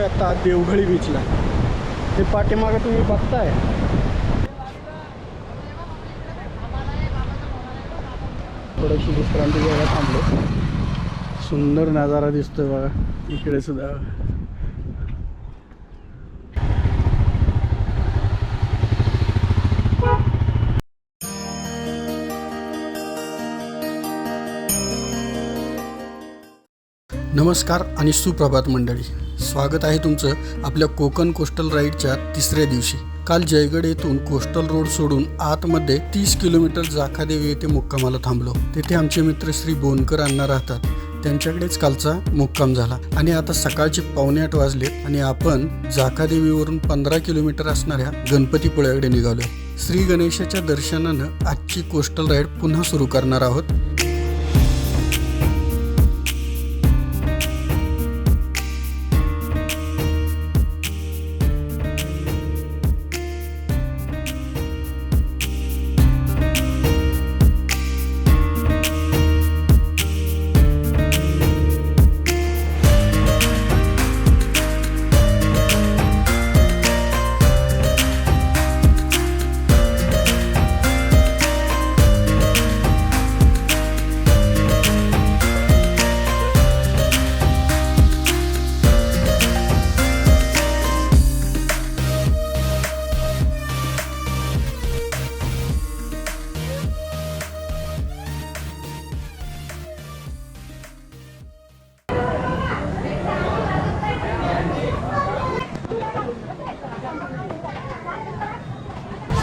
आम्ही आता देवघळी बीचला ते पाठीमागं तुम्ही बघताय. थोडीशी विश्रांती घ्यायला थांबलो. सुंदर नजारा दिसतोय बघा. इकडे सुद्धा. नमस्कार आणि सुप्रभात मंडळी. स्वागत आहे तुमचं आपल्या कोकण कोस्टल राईडच्या तिसऱ्या दिवशी. काल जयगड येथून कोस्टल रोड सोडून आतमध्ये तीस किलोमीटर जाखादेवी येथे मुक्कामाला थांबलो. तेथे आमचे मित्र श्री बोनकर अण्णा राहतात. त्यांच्याकडेच कालचा मुक्काम झाला. आणि आता सकाळचे पावणे आठ वाजले आणि आपण जाखादेवीवरून पंधरा किलोमीटर असणाऱ्या गणपतीपुळ्याकडे निघालो श्री गणेशाच्या दर्शनानं आजची कोस्टल राईड पुन्हा सुरू करणार आहोत.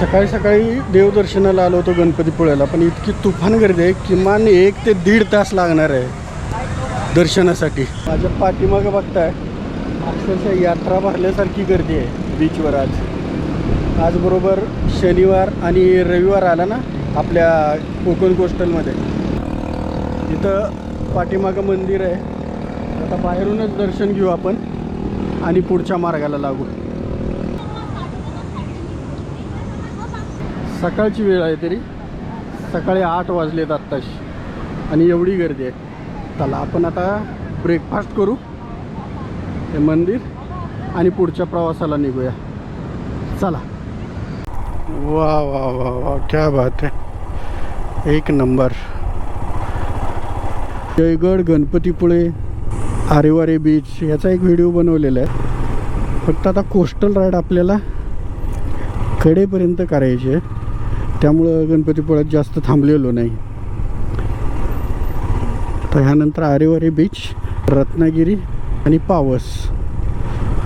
सकाळी सकाळी देवदर्शनाला आलो होतो गणपतीपुळ्याला पण इतकी तुफान गर्दी आहे किमान एक ते दीड तास लागणार आहे दर्शनासाठी. माझ्या पाठीमागं बघताय अक्षरशः यात्रा भरल्यासारखी गर्दी आहे बीचवर आज. आजबरोबर शनिवार आणि रविवार आला ना आपल्या कोकण कोस्टलमध्ये इथं पाठीमागं मंदिर आहे. आता बाहेरूनच दर्शन घेऊ आपण आणि पुढच्या मार्गाला लागू. सकाळची वेळ आहे तरी सकाळी आठ वाजलेत आत्ताशी. आणि एवढी गर्दी आहे. चला आपण आता ब्रेकफास्ट करू. हे मंदिर आणि पुढच्या प्रवासाला निघूया. चला. वा वा वा वा क्या बात आहे एक नंबर. जयगड गणपतीपुळे आरेवारे बीच याचा एक व्हिडिओ बनवलेला आहे. फक्त आता कोस्टल राईड आपल्याला कडेपर्यंत करायची आहे. त्यामुळं गणपतीपुळ्यात जास्त थांबलेलो नाही. तर ह्यानंतर आरेवारे बीच रत्नागिरी आणि पावस.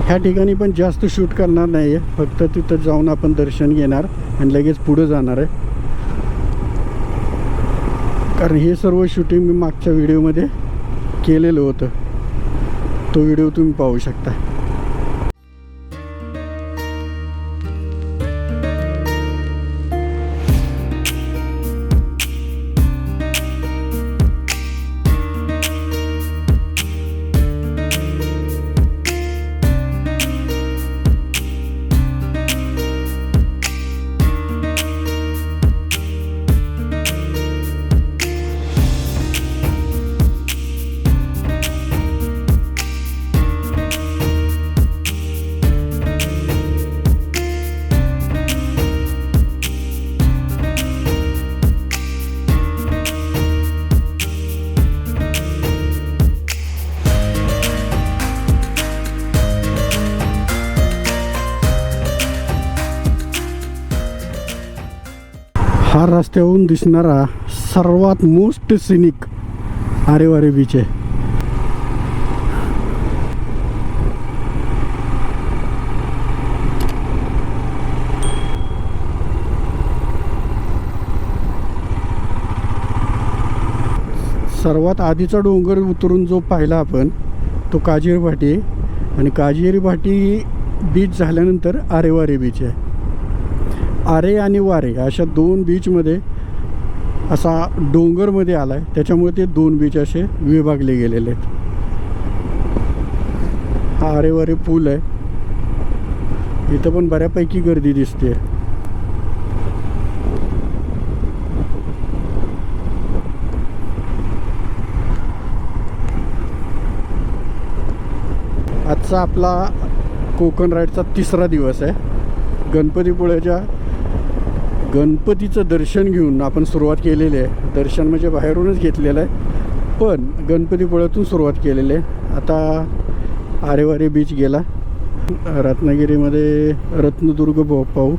ह्या ठिकाणी पण जास्त शूट करणार नाही आहे फक्त तिथं जाऊन आपण दर्शन घेणार आणि लगेच पुढं जाणार आहे. कारण हे सर्व शूटिंग मी मागच्या व्हिडिओमध्ये केलेलं होतं. तो व्हिडिओ तुम्ही पाहू शकता. रस्त्याहून दिसणारा सर्वात मोस्ट सिनिक आरेवारे बीच आहे. सर्वात आधीचा डोंगर उतरून जो पाहिला आपण तो काजेरी भाटी आहे. आणि काजेरी भाटी बीच झाल्यानंतर आरेवारे बीच आहे. आरे आणि वारे अशा दोन बीचमध्ये असा डोंगरमध्ये आला आहे त्याच्यामुळे ते दोन बीच असे विभागले गेलेले आहेत. हा आरेवारे पूल आहे. इथं पण बऱ्यापैकी गर्दी दिसते आजचा आपला कोकण राईडचा तिसरा दिवस आहे. गणपतीपुळ्याच्या गणपतीचं दर्शन घेऊन आपण सुरुवात केलेली आहे. दर्शन म्हणजे बाहेरूनच घेतलेलं आहे. पण गणपतीपुळ्यातून सुरुवात केलेली आहे. आता आरेवारे बीच गेला. रत्नागिरीमध्ये रत्नदुर्ग पाहू पाहू.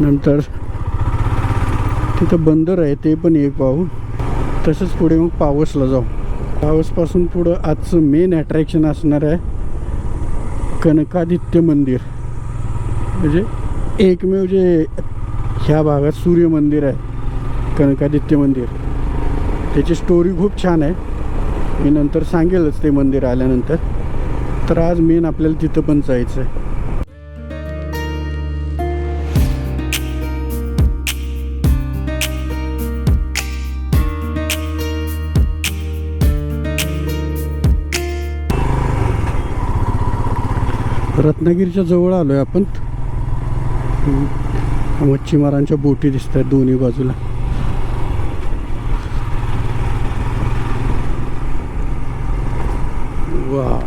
नंतर तिथं बंदर आहे ते पण एक पाहू. तसंच पुढे मग पावसला जाऊ. पावसपासून पुढं आजचं मेन अट्रॅक्शन असणार आहे कनकादित्य मंदिर. म्हणजे एकमेव जे ह्या भागात सूर्य मंदिर आहे कनकादित्य मंदिर. त्याची स्टोरी खूप छान आहे. मी नंतर सांगेलच ते मंदिर आल्यानंतर. तर आज मेन आपल्याला तिथं पण जायचं आहे. रत्नागिरीच्या जवळ आलो आहे आपण. मच्छीमारांच्या बोटी दिसत आहेत दोन्ही बाजूला. वा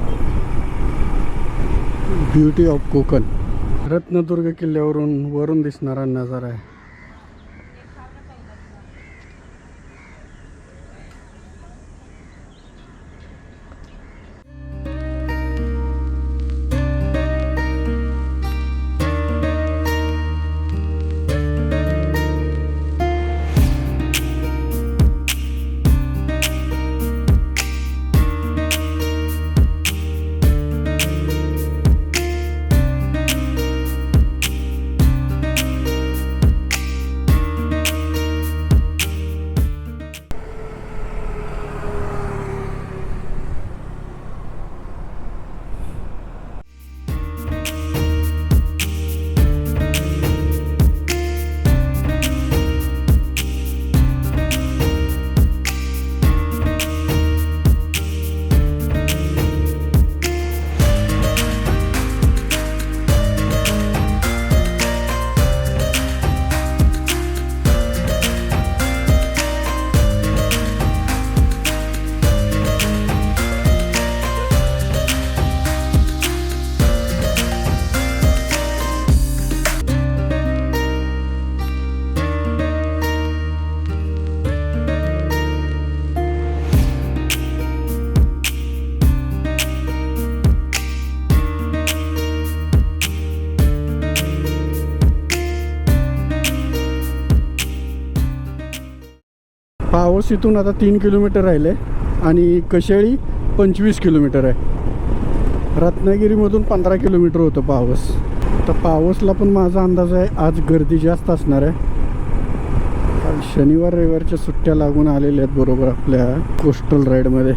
ब्युटी ऑफ कोकण. रत्नदुर्ग किल्ल्यावरून वरून दिसणारा नजारा आहे. पावस इथून आता तीन किलोमीटर राहिले आणि कशेळी पंचवीस किलोमीटर आहे. रत्नागिरीमधून पंधरा किलोमीटर होतं पावस. तर पावसला पण माझा अंदाज आहे आज गर्दी जास्त असणार आहे. शनिवार रविवारच्या सुट्ट्या लागून आलेल्या आहेत बरोबर आपल्या कोस्टल राईडमध्ये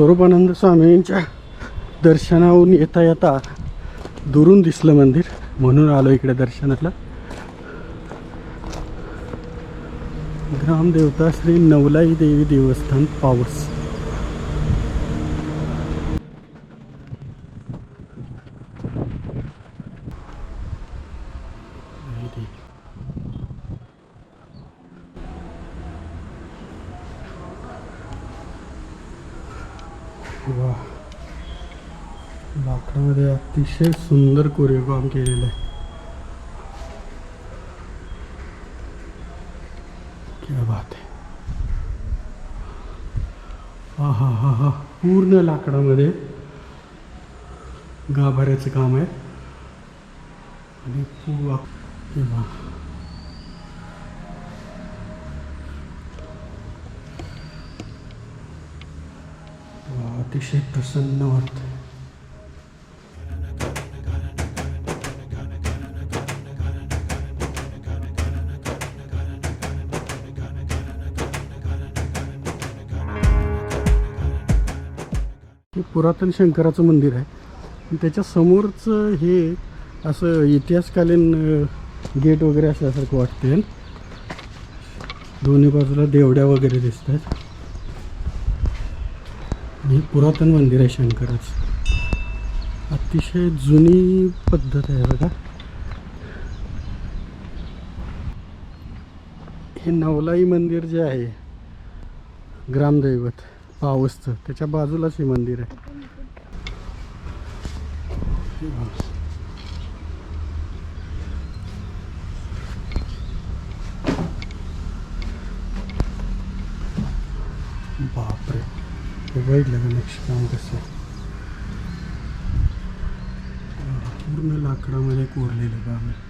स्वरूपानंद स्वामींच्या दर्शनाहून येता येता दुरून दिसलं मंदिर. म्हणून आलो इकडे दर्शनाला. ग्रामदेवता श्री नवलाई देवी देवस्थान पावस वा लाकडामध्ये अतिशय सुंदर कोरीव काम केलेलं आहे. क्या बात आहे. हा हा हा. हा पूर्ण लाकडामध्ये गाभाऱ्याचं काम आहे. आणि पू हे अतिशय प्रसन्न वाटतं पुरातन शंकराचं मंदिर आहे. आणि त्याच्या समोरचं हे असं इतिहासकालीन गेट वगैरे असल्यासारखं वाटते दोन्ही बाजूला देवड्या वगैरे दिसत आहेत हे पुरातन मंदिर आहे शंकराचं. अतिशय जुनी पद्धत आहे बघा. हे नवलाई मंदिर जे आहे ग्रामदैवत. पावसचं. त्याच्या बाजूलाच हे मंदिर आहे. बापरे. हे बघितलं का नक्षीकाम कसं आहे? पूर्ण लाकडामध्ये कोरलेलं काम आहे.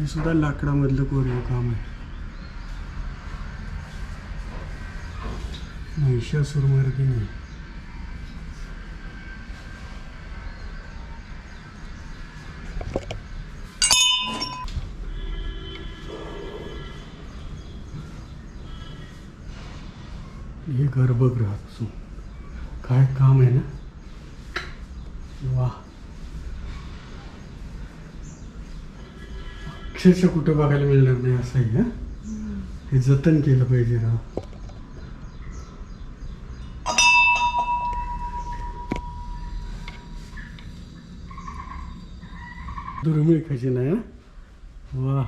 हे सुद्धा लाकडामधलं कोरीव काम आहे. महिषासुरमर्दिनी हे गर्भगृहापासून काय काम आहे ना? वा अक्षरशः कुठं बघायला मिळणार नाही असं आहे हा? हे जतन केलं पाहिजे राव. दुर्मिळ खजिना आहे वा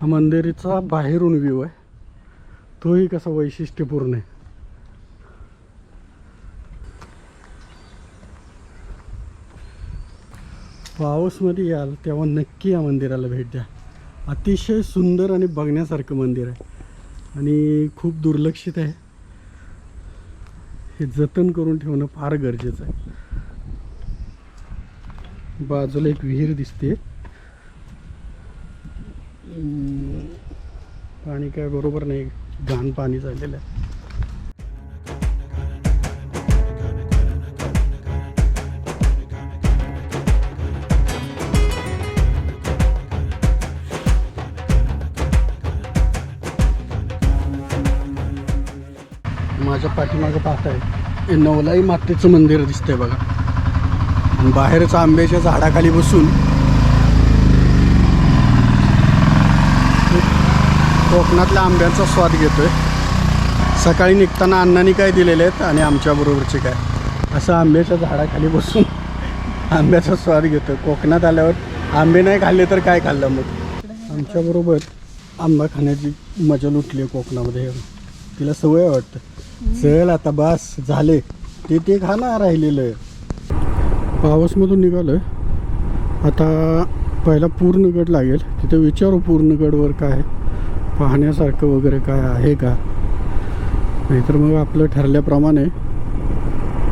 हा मंदिराचा बाहेरून व्ह्यू आहे. तोही कसा वैशिष्ट्यपूर्ण आहे. पाऊसमध्ये याल तेव्हा नक्की या मंदिराला भेट द्या. अतिशय सुंदर आणि बघण्यासारखं मंदिर आहे. आणि खूप दुर्लक्षित आहे. हे जतन करून ठेवणं फार गरजेचं आहे. बाजूला एक विहीर दिसते. पाणी काय बरोबर नाही. घाण पाणी चाललेलं आहे. पाठीमागं पाहताय. हे नवलाई मातेचं मंदिर दिसतंय बघा. आणि बाहेरच आंब्याच्या झाडाखाली बसून कोकणातल्या आंब्याचा स्वाद घेतोय. सकाळी निघताना अण्णांनी काय दिलेले आहेत आणि आमच्याबरोबरचे काय? असं आंब्याच्या झाडाखाली बसून आंब्याचा स्वाद घेतोय. कोकणात आल्यावर आंबे नाही खाल्ले तर काय खाल्लं मग? आमच्याबरोबर आंबा खाण्याची मजा लुटली आहे कोकणामध्ये. तिला सवय वाटतं. चल आता बस झाले. ते ते खाना राहिलेलं. पावसमधून निघालोय. आता पहिला पूर्णगड लागेल. तिथे विचारू पूर्णगडवर काय पाहण्यासारखं वगैरे काय आहे का? नाहीतर मग आपलं ठरल्याप्रमाणे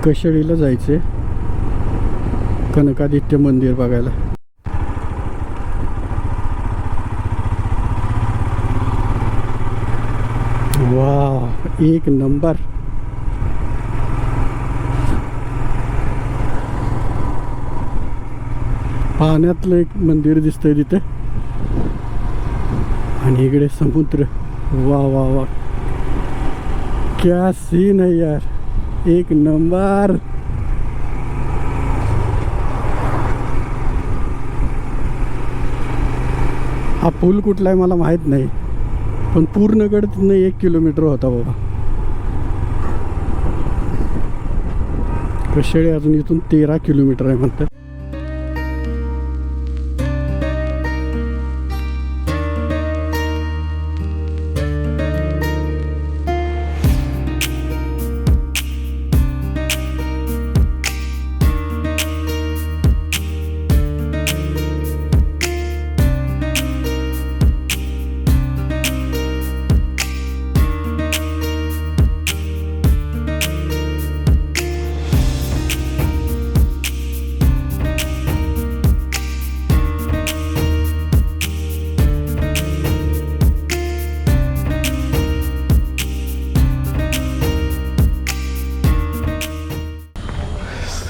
कशेळीला जायचे. कनकादित्य मंदिर बघायला. वा एक नंबर. पाण्यातलं एक मंदिर दिसतंय तिथे. आणि इकडे समुद्र. वा वा वा. क्या सीन है यार. एक नंबर. हा पूल कुठला आहे मला माहीत नाही. पण पूर्णगड तिथनं एक किलोमीटर होता बाबा. कशेळे अजून इथून तेरा किलोमीटर आहे म्हणतात.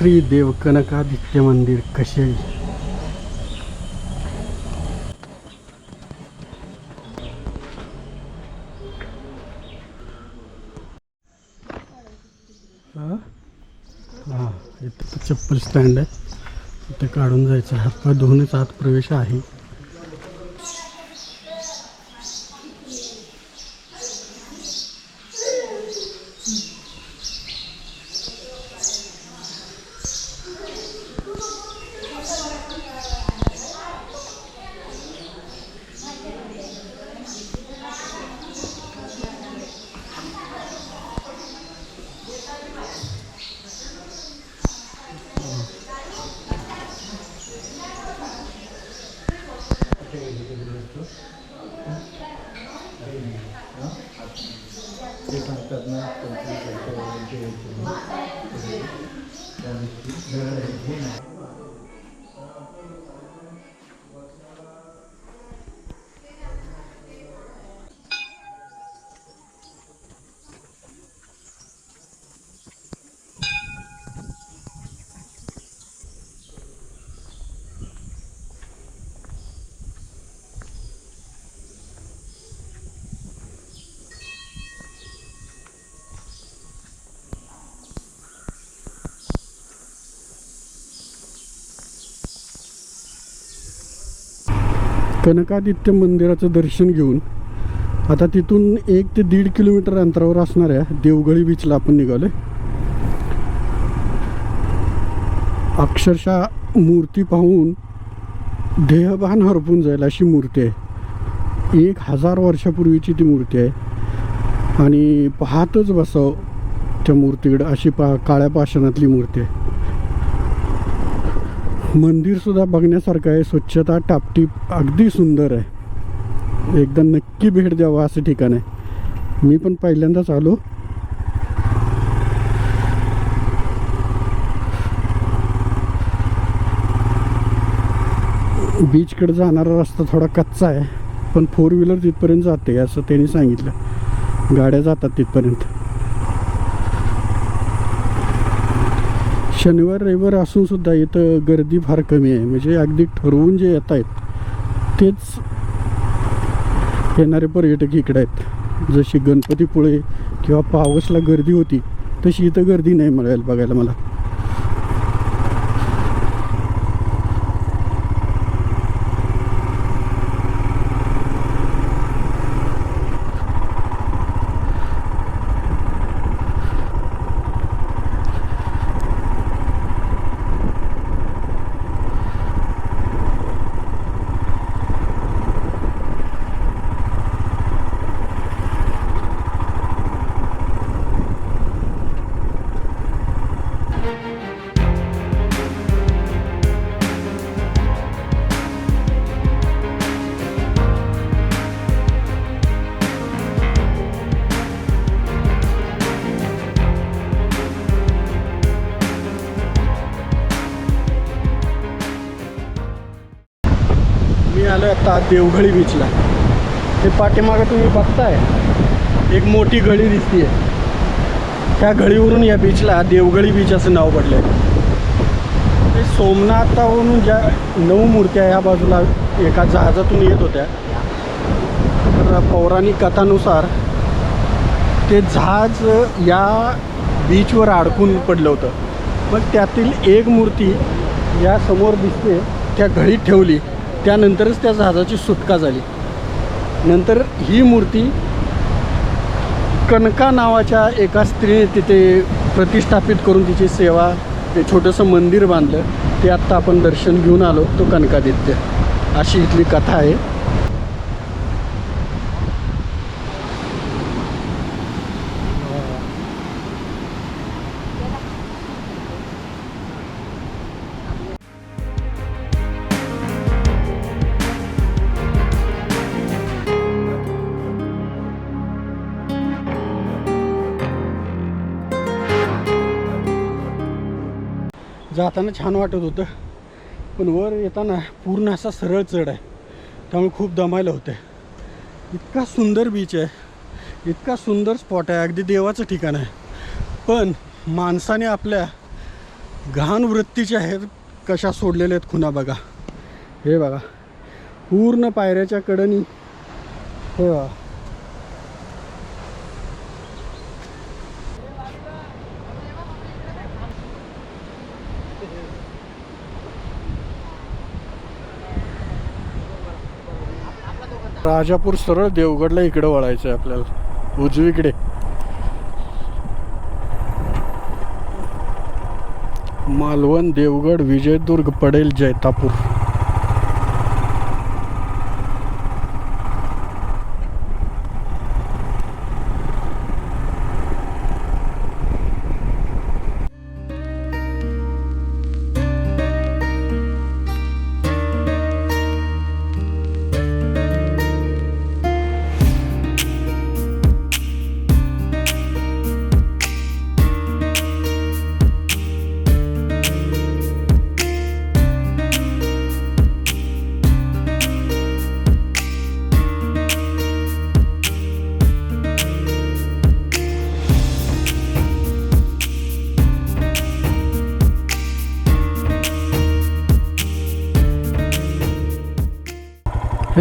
श्री देवकनकादित्य मंदिर कसे? हां इथं चप्पल स्टँड आहे. इथं काढून जायचं. हातपाय दोन्हीच आत प्रवेश आहे. कनकादित्य मंदिराचं दर्शन घेऊन आता तिथून एक ते दीड किलोमीटर अंतरावर असणाऱ्या देवगळी बीचला आपण निघालो अक्षरशः मूर्ती पाहून देहभान हरपून जाईल अशी मूर्ती आहे. एक हजार वर्षापूर्वीची ती मूर्ती आहे. आणि पाहतच बसावं त्या मूर्तीकडं अशी पा काळ्या पाषाणातली मूर्ती आहे. मंदिरसुद्धा बघण्यासारखं आहे. स्वच्छता टापटीप अगदी सुंदर आहे. एकदा नक्की भेट द्यावा असं ठिकाण आहे. मी पण पहिल्यांदाच आलो. बीचकडे जाणारा रस्ता थोडा कच्चा आहे. पण फोर व्हीलर तिथपर्यंत जाते असं त्यांनी सांगितलं. गाड्या जातात तिथपर्यंत. शनिवार रविवार असून सुद्धा इथं गर्दी फार कमी आहे. म्हणजे अगदी ठरवून जे येत आहेत तेच येणारे पर्यटक इकडे आहेत. जशी गणपतीपुळे किंवा पावसला गर्दी होती तशी इथं गर्दी नाही मिळेल बघायला मला. आत्ता आता देवघळी बीचला ते पाठीमागं तुम्ही बघताय एक मोठी गळी दिसतीये. त्या गळीवरून या बीचला देवगळी बीच असं नाव पडलं आहे ते सोमनाथावरून ज्या नऊ मूर्त्या या बाजूला एका जहाजातून येत होत्या तर पौराणिक कथानुसार ते जहाज या बीचवर अडकून पडलं होतं. मग त्यातील एक मूर्ती या समोर दिसते त्या घडीत ठेवली. त्यानंतरच त्या जहाजाची सुटका झाली. नंतर ही मूर्ती कनका नावाच्या एका स्त्रीने तिथे प्रतिष्ठापित करून तिची सेवा ते छोटंसं मंदिर बांधलं ते आत्ता आपण दर्शन घेऊन आलो तो कनकादित्य अशी इथली कथा आहे. जाताना छान वाटत होतं. पण वर येताना पूर्ण असा सरळ चढ आहे. त्यामुळे खूप दमायला होतं इतका सुंदर बीच आहे. इतका सुंदर स्पॉट आहे. अगदी देवाचं ठिकाण आहे. पण माणसाने आपल्या घाण वृत्तीच्या आहेत कशा सोडलेल्या आहेत खुना बघा. हे बघा. पूर्ण पायऱ्याच्या कडनी हे बघा. राजापूर सरळ देवगडला इकडे वळायचं आहे आपल्याला. उजवीकडे. मालवण देवगड विजयदुर्ग पडेल जैतापूर.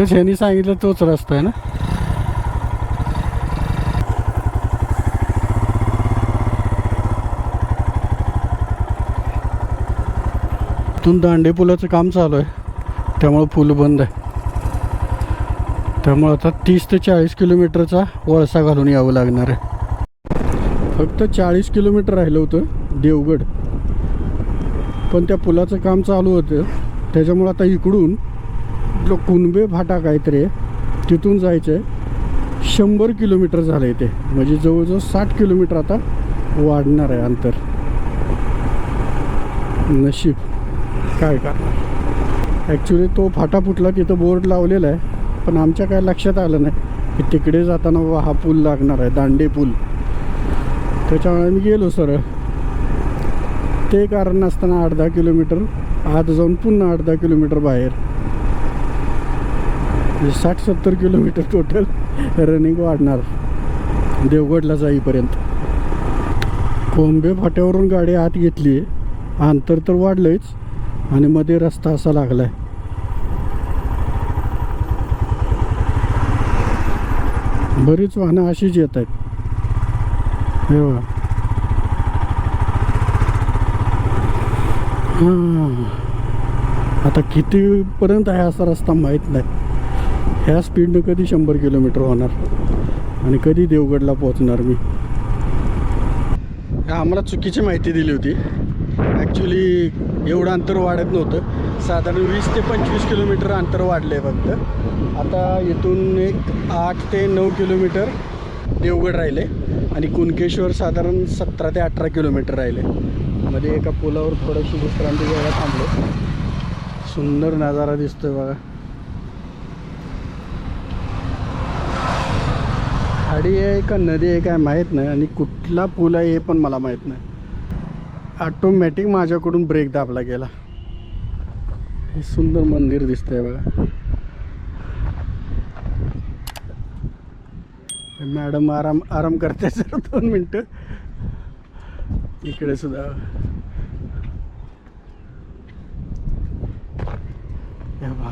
तेच ह्यांनी सांगितलं तोच रस्ता आहे ना? इथून दांडे पुलाचं काम चालू आहे. त्यामुळं पूल बंद आहे. त्यामुळं आता तीस ते चाळीस किलोमीटरचा वळसा घालून यावं लागणार आहे. फक्त चाळीस किलोमीटर राहिलं होतं देवगड. पण त्या पुलाचं काम चालू होतं. त्याच्यामुळं आता इकडून आपलं कुणबे फाटा काहीतरी आहे तिथून जायचं आहे शंभर किलोमीटर झालं आहे ते म्हणजे जवळजवळ साठ किलोमीटर आता वाढणार आहे अंतर. नशीब. काय करणार? ॲक्च्युली तो फाटा फुटला तिथं बोर्ड लावलेला आहे पण आमच्या काय लक्षात आलं नाही. की तिकडे जाताना बाबा हा पूल लागणार आहे दांडे पूल. त्याच्यामुळे मी गेलो सरळ ते कारण नसताना आठ दहा किलोमीटर आत जाऊन पुन्हा आठ दहा किलोमीटर बाहेर. म्हणजे साठ सत्तर किलोमीटर टोटल रनिंग वाढणार. देवगडला जाईपर्यंत. कोंबे फाट्यावरून गाडी आत घेतली. अंतर तर वाढलंच आणि मध्ये रस्ता असा लागलाय. बरीच वाहनं अशीच येत आहेत. हे बघा. हां आता कितीपर्यंत आहे असा रस्ता माहीत नाही. ह्या स्पीडनं कधी शंभर किलोमीटर होणार? आणि कधी देवगडला पोहोचणार मी? आम्हाला चुकीची माहिती दिली होती. ॲक्च्युली एवढं अंतर वाढत नव्हतं. साधारण वीस ते पंचवीस किलोमीटर अंतर वाढलं आहे फक्त. आता इथून एक आठ ते नऊ किलोमीटर देवगड राहिले. आणि कुणकेश्वर साधारण सतरा ते अठरा किलोमीटर राहिले. मध्ये एका पुलावर थोडीशी विश्रांती घ्यायला थांबलो. सुंदर नजारा दिसतोय बघा. खाडी आहे का नदी आहे काय माहीत नाही आणि कुठला पूल आहे हे पण मला माहीत नाही. ऑटोमॅटिक माझ्याकडून ब्रेक दाबला गेला. हे सुंदर मंदिर दिसतंय बघा. मॅडम आराम आराम करते सर दोन मिनटं. इकडे सुद्धा.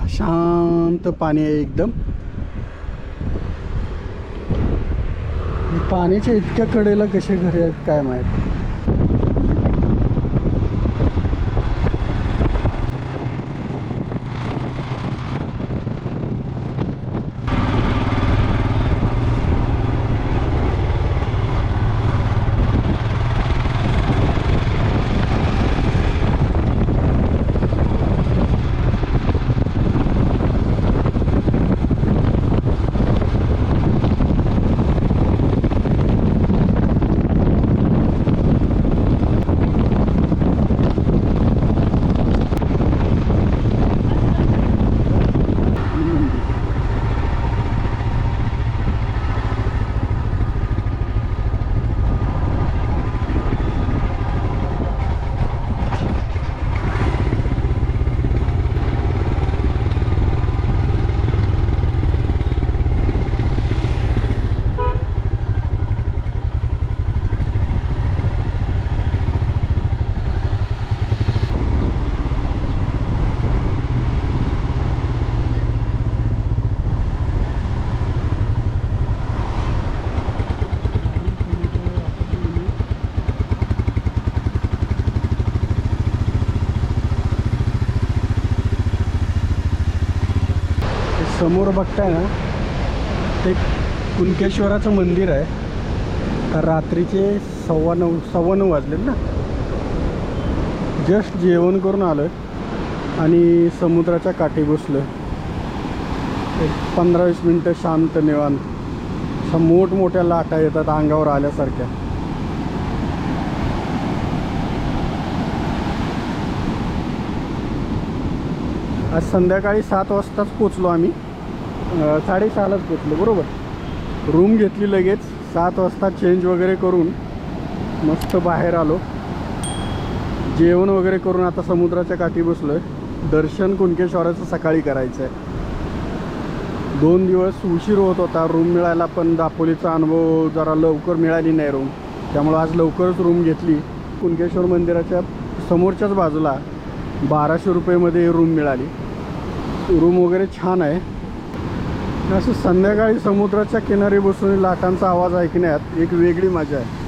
शांत पाणी आहे एकदम. पाण्याच्या इतक्या कडेला कसे घरे आहेत काय माहीत? समोर बघताय ना ते कुणकेश्वराचं मंदिर आहे. तर रात्रीचे सव्वा नऊ सव्वा नऊ वाजलेत ना. जस्ट जेवण करून आलो आणि समुद्राच्या काठी बसलो एक पंधरा वीस मिनटं शांत निवांत. अशा मोठमोठ्या लाटा येतात अंगावर आल्यासारख्या. आज संध्याकाळी सात वाजताच पोचलो आम्ही. साडेसहालाच पोचलो बरोबर? रूम घेतली लगेच. सात वाजता चेंज वगैरे करून मस्त बाहेर आलो. जेवण वगैरे करून आता समुद्राच्या काठी बसलो आहे दर्शन कुणकेश्वराचं सकाळी करायचं आहे दोन दिवस उशीर होत होता. रूम मिळायला पण दापोलीचा अनुभव जरा लवकर मिळाली नाही रूम त्यामुळं आज लवकरच रूम घेतली. कुणकेश्वर मंदिराच्या समोरच्याच बाजूला बाराशे रुपयेमध्ये रूम मिळाली. रूम वगैरे छान आहे. असं संध्याकाळी समुद्राच्या किनारी बसून लाटांचा आवाज ऐकण्यात एक वेगळी मजा आहे.